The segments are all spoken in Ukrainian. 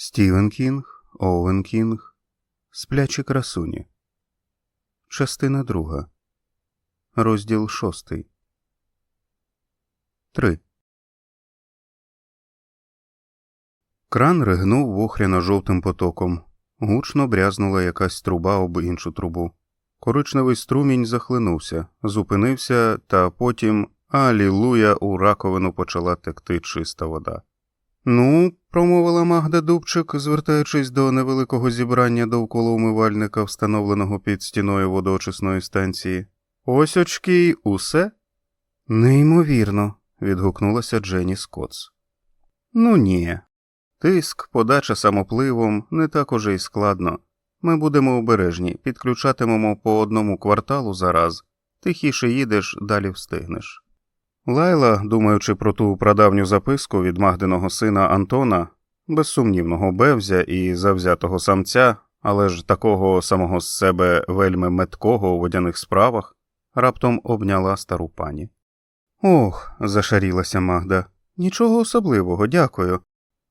Стівен Кінг, Оуен Кінг, Сплячі красуні. Частина друга. Розділ шостий. Три. Кран ригнув вохряно-жовтим потоком. Гучно брязнула якась труба об іншу трубу. Коричневий струмінь захлинувся, зупинився, та потім Алілуя у раковину почала текти чиста вода. Ну, промовила Магда Дубчик, звертаючись до невеликого зібрання довкола умивальника, встановленого під стіною водоочисної станції. Ось очки й усе? Неймовірно, відгукнулася Дженні Скотс. Ну ні. Тиск, подача самопливом не так уже й складно. Ми будемо обережні, підключатимемо по одному кварталу за раз. Тихіше їдеш, далі встигнеш. Лайла, думаючи про ту прадавню записку від Магдиного сина Антона, безсумнівного бевзя і завзятого самця, але ж такого самого з себе вельми меткого у водяних справах, раптом обняла стару пані. Ох, зашарілася Магда. Нічого особливого, дякую.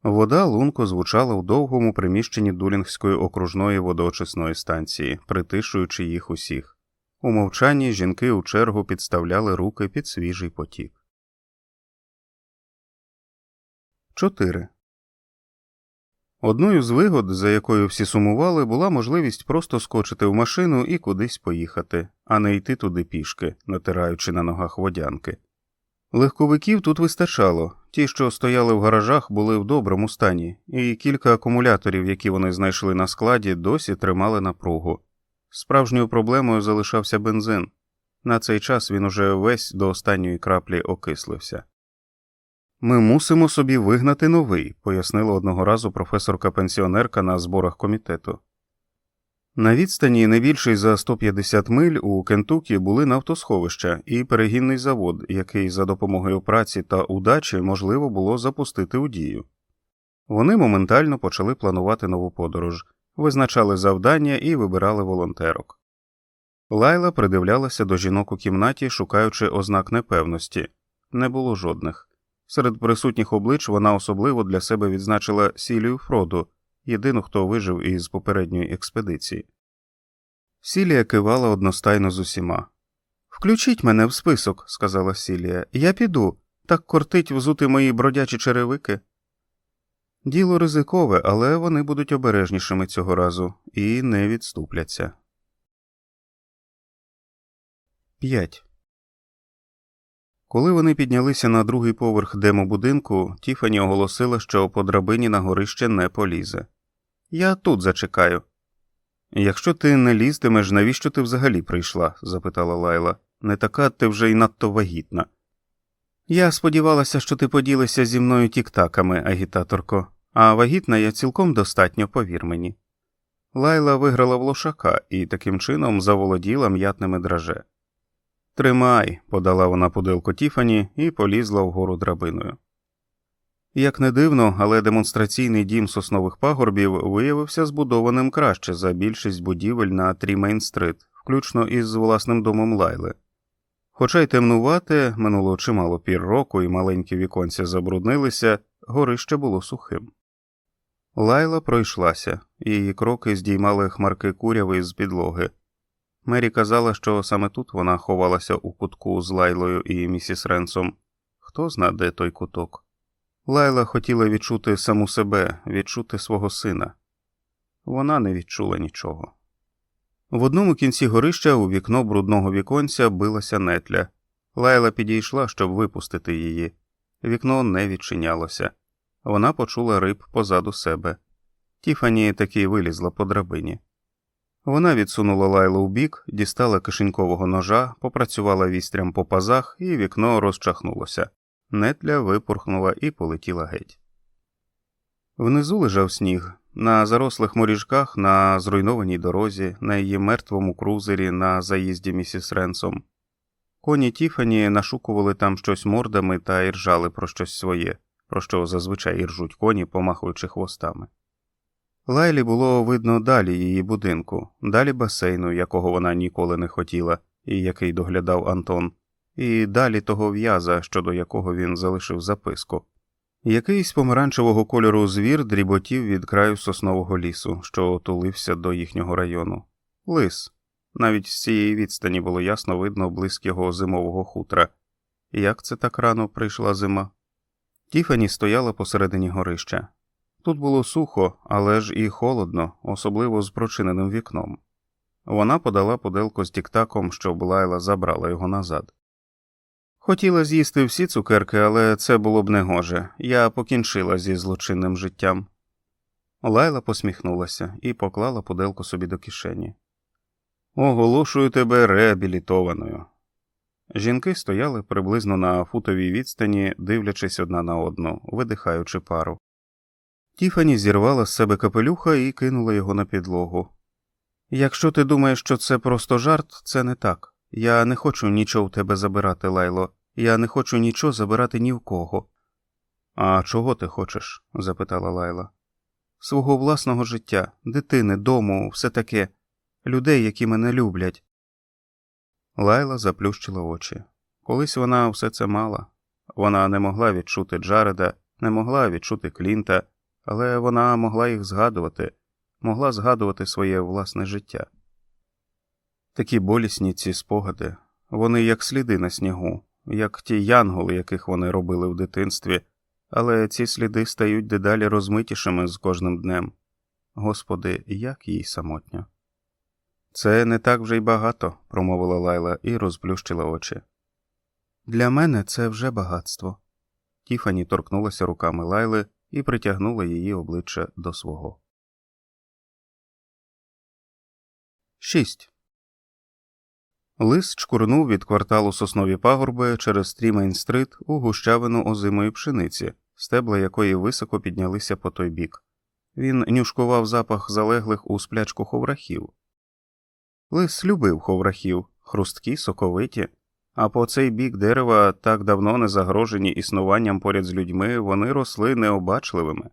Вода лунко звучала у довгому приміщенні Дулінгської окружної водоочисної станції, притишуючи їх усіх. У мовчанні жінки у чергу підставляли руки під свіжий потік. 4. Одною з вигод, за якою всі сумували, була можливість просто скочити в машину і кудись поїхати, а не йти туди пішки, натираючи на ногах водянки. Легковиків тут вистачало, ті, що стояли в гаражах, були в доброму стані, і кілька акумуляторів, які вони знайшли на складі, досі тримали напругу. Справжньою проблемою залишався бензин. На цей час він уже весь до останньої краплі окислився. Ми мусимо собі вигнати новий, пояснила одного разу професорка пенсіонерка на зборах комітету. На відстані не більше за 150 миль у Кентукі були нафтосховища і перегінний завод, який за допомогою праці та удачі можливо було запустити у дію. Вони моментально почали планувати нову подорож, визначали завдання і вибирали волонтерок. Лайла придивлялася до жінок у кімнаті, шукаючи ознак непевності не було жодних. Серед присутніх облич вона особливо для себе відзначила Сілію Фроду, єдину, хто вижив із попередньої експедиції. Сілія кивала одностайно з усіма. Включіть мене в список, сказала Сілія. Я піду. Так кортить взути мої бродячі черевики. Діло ризикове, але вони будуть обережнішими цього разу і не відступляться. 5. Коли вони піднялися на другий поверх демобудинку, Тіфані оголосила, що по драбині на горище не полізе. Я тут зачекаю. Якщо ти не лізтимеш, навіщо ти взагалі прийшла? запитала Лайла. Не така ти вже й надто вагітна. Я сподівалася, що ти поділися зі мною тіктаками, агітаторко, а вагітна я цілком достатньо, повір мені. Лайла виграла в лошака і таким чином заволоділа м'ятними драже. Тримай, подала вона пудилку Тіфані і полізла вгору драбиною. Як не дивно, але демонстраційний дім соснових пагорбів виявився збудованим краще за більшість будівель на Трімейн-стрит, включно із власним домом Лайли. Хоча й темнувате, минуло чимало пір року, і маленькі віконця забруднилися, горище було сухим. Лайла пройшлася, її кроки здіймали хмарки куряви з підлоги. Мері казала, що саме тут вона ховалася у кутку з Лайлою і місіс Ренсом. Хто зна, де той куток. Лайла хотіла відчути саму себе, відчути свого сина. Вона не відчула нічого. В одному кінці горища у вікно брудного віконця билася нетля. Лайла підійшла, щоб випустити її. Вікно не відчинялося. Вона почула риб позаду себе. Тіфані таки вилізла по драбині. Вона відсунула лайлу в бік, дістала кишенькового ножа, попрацювала вістрям по пазах, і вікно розчахнулося. Нетля випорхнула і полетіла геть. Внизу лежав сніг, на зарослих моріжках, на зруйнованій дорозі, на її мертвому крузері на заїзді місіс Ренсом. Коні Тіфані нашукували там щось мордами та іржали про щось своє, про що зазвичай іржуть коні, помахуючи хвостами. Лайлі було видно далі її будинку, далі басейну, якого вона ніколи не хотіла, і який доглядав Антон, і далі того в'яза, щодо якого він залишив записку. Якийсь помаранчевого кольору звір дріботів від краю соснового лісу, що тулився до їхнього району. Лис. Навіть з цієї відстані було ясно видно блиск його зимового хутра. Як це так рано прийшла зима? Тіфані стояла посередині горища. Тут було сухо, але ж і холодно, особливо з прочиненим вікном. Вона подала поделку з тіктаком, щоб Лайла забрала його назад. Хотіла з'їсти всі цукерки, але це було б негоже. Я покінчила зі злочинним життям. Лайла посміхнулася і поклала поделку собі до кишені. Оголошую тебе реабілітованою. Жінки стояли приблизно на футовій відстані, дивлячись одна на одну, видихаючи пару. Тіфані зірвала з себе капелюха і кинула його на підлогу. Якщо ти думаєш, що це просто жарт, це не так. Я не хочу нічого в тебе забирати, Лайло. Я не хочу нічого забирати ні в кого. А чого ти хочеш? запитала Лайла. Свого власного життя, дитини, дому, все таке, людей, які мене люблять. Лайла заплющила очі. Колись вона все це мала. Вона не могла відчути Джареда, не могла відчути Клінта, але вона могла їх згадувати, могла згадувати своє власне життя. Такі болісні ці спогади, вони як сліди на снігу, як ті янголи, яких вони робили в дитинстві, але ці сліди стають дедалі розмитішими з кожним днем. Господи, як їй самотньо. Це не так вже й багато, промовила Лайла і розплющила очі. Для мене це вже багатство. Тіфані торкнулася руками Лайли і притягнула її обличчя до свого. 6. Лис чкурнув від кварталу соснові пагорби через Стрімейн-стрит у гущавину озимої пшениці, стебла якої високо піднялися по той бік. Він нюшкував запах залеглих у сплячку ховрахів. Лис любив ховрахів, хрусткі, соковиті, а по цей бік дерева, так давно не загрожені існуванням поряд з людьми, вони росли необачливими.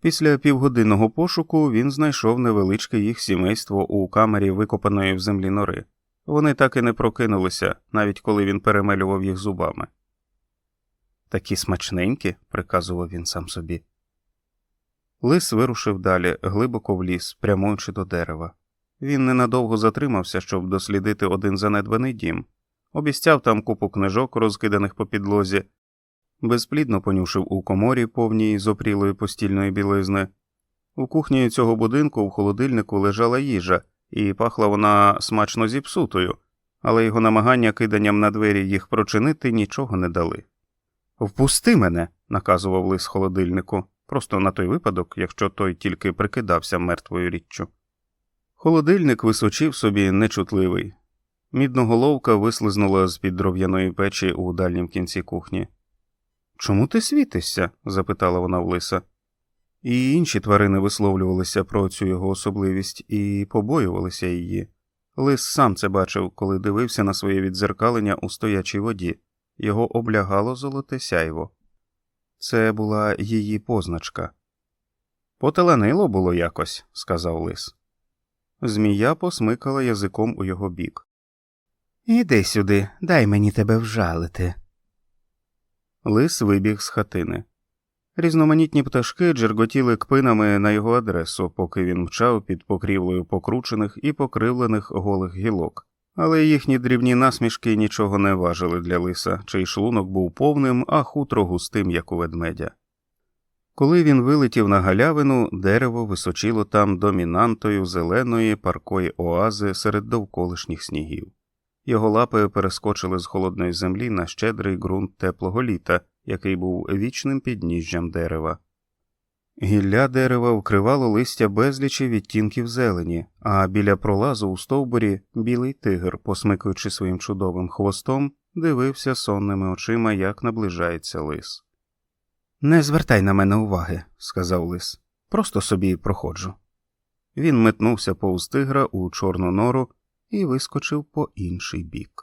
Після півгодинного пошуку він знайшов невеличке їх сімейство у камері викопаної в землі нори. Вони так і не прокинулися, навіть коли він перемелював їх зубами. Такі смачненькі, приказував він сам собі. Лис вирушив далі, глибоко в ліс, прямуючи до дерева. Він ненадовго затримався, щоб дослідити один занедбаний дім, обіцяв там купу книжок, розкиданих по підлозі, безплідно понюшив у коморі повній з опрілої постільної білизни. У кухні цього будинку в холодильнику лежала їжа, і пахла вона смачно зіпсутою, але його намагання киданням на двері їх прочинити нічого не дали. Впусти мене, наказував лис холодильнику, просто на той випадок, якщо той тільки прикидався мертвою річчю. Холодильник височив собі нечутливий. Мідноголовка вислизнула з під дров'яної печі у дальнім кінці кухні. Чому ти світишся? запитала вона в лиса. І інші тварини висловлювалися про цю його особливість і побоювалися її. Лис сам це бачив, коли дивився на своє відзеркалення у стоячій воді, його облягало золоте сяйво. Це була її позначка. Поталанило було якось, сказав лис. Змія посмикала язиком у його бік. Іди сюди, дай мені тебе вжалити. Лис вибіг з хатини. Різноманітні пташки джерготіли кпинами на його адресу, поки він мчав під покрівлею покручених і покривлених голих гілок, але їхні дрібні насмішки нічого не важили для лиса, чий шлунок був повним, а хутро густим, як у ведмедя. Коли він вилетів на галявину, дерево височило там домінантою зеленої паркої оази серед довколишніх снігів. Його лапи перескочили з холодної землі на щедрий ґрунт теплого літа, який був вічним підніжжям дерева. Гілля дерева вкривало листя безлічі відтінків зелені, а біля пролазу у стовбурі білий тигр, посмикуючи своїм чудовим хвостом, дивився сонними очима, як наближається лис. Не звертай на мене уваги, сказав лис. Просто собі проходжу. Він метнувся повз тигра у чорну нору і вискочив по інший бік.